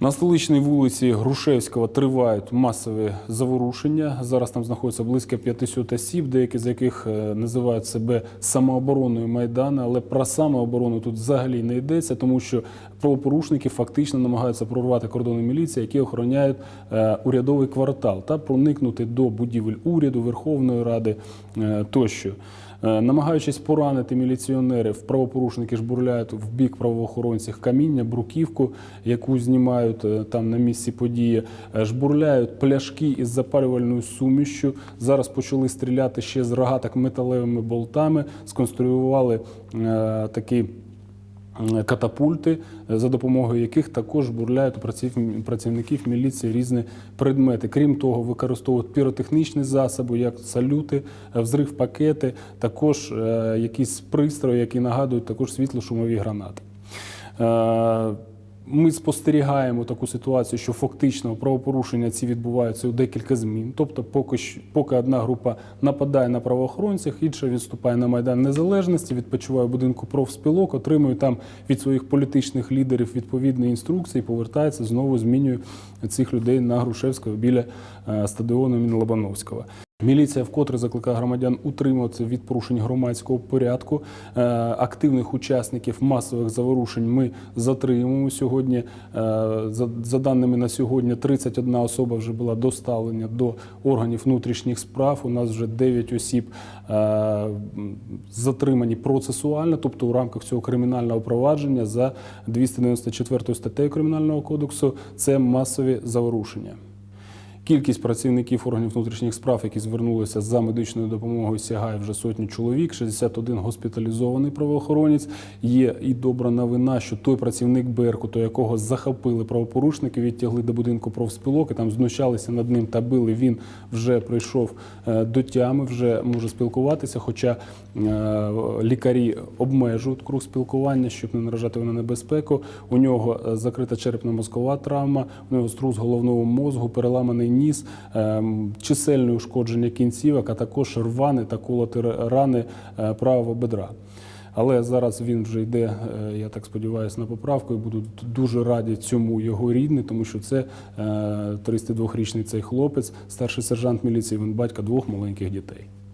На столичній вулиці Грушевського тривають масові заворушення. Зараз там знаходиться близько 500 осіб, деякі з яких е, називають себе самообороною Майдану, але про самооборону тут взагалі не йдеться, тому що правопорушники фактично намагаються прорвати кордони міліції, які охороняють е, урядовий квартал та проникнути до будівель уряду, Верховної Ради е, тощо. Е, Намагаючись поранити міліціонерів, правопорушники жбурляють в бік правоохоронців каміння, бруківку, яку знімають е, там на місці події, Е, жбурляють пляшки із запалювальною сумішю. Зараз почали стріляти ще з рогаток металевими болтами, сконструювали е, такий е, катапульти, е, за допомогою яких також бурляють у працівників міліції різні предмети. Крім того, використовують піротехнічні засоби, як салюти, е, взрив пакети, також е, якісь пристрої, які нагадують також світло-шумові гранати. Ми спостерігаємо таку ситуацію, що фактично правопорушення ці відбуваються у декілька змін. Тобто, поки поки одна група нападає на правоохоронців, інша відступає на майдан незалежності, відпочиває в будинку профспілок, отримує там від своїх політичних лідерів відповідні інструкції, повертається знову змінює цих людей на Грушевського біля е, стадіону імені Лобановського. Міліція вкотре закликає громадян утримуватися від порушень громадського порядку. Е, Активних учасників масових заворушень ми затримуємо сьогодні. Е, За, даними на сьогодні, 31 особа вже була доставлена до органів внутрішніх справ. У нас вже 9 осіб е, затримані процесуально, тобто у рамках цього кримінального провадження за 294 статтею Кримінального кодексу. Це масові заворушення. Кількість працівників органів внутрішніх справ, які звернулися за медичною допомогою, сягає вже сотні чоловік. 61 госпіталізований правоохоронець. Є і добра новина, що той працівник Беркуту, якого захопили правопорушники, відтягли до будинку профспілок, і там знущалися над ним та били. Він вже прийшов е, до тями, вже може спілкуватися. Хоча е, лікарі обмежують круг спілкування, щоб не наражати на небезпеку. У нього е, закрита черепно-мозкова травма, у нього струс головного мозку, переламаний ніс, ем, чисельне ушкодження кінцівок, а також рвани та колоти рани е, правого бедра. Але зараз він вже йде, е, я так сподіваюся, на поправку і будуть дуже раді цьому його рідні, тому що це е, 32-річний цей хлопець, старший сержант міліції, він батька двох маленьких дітей.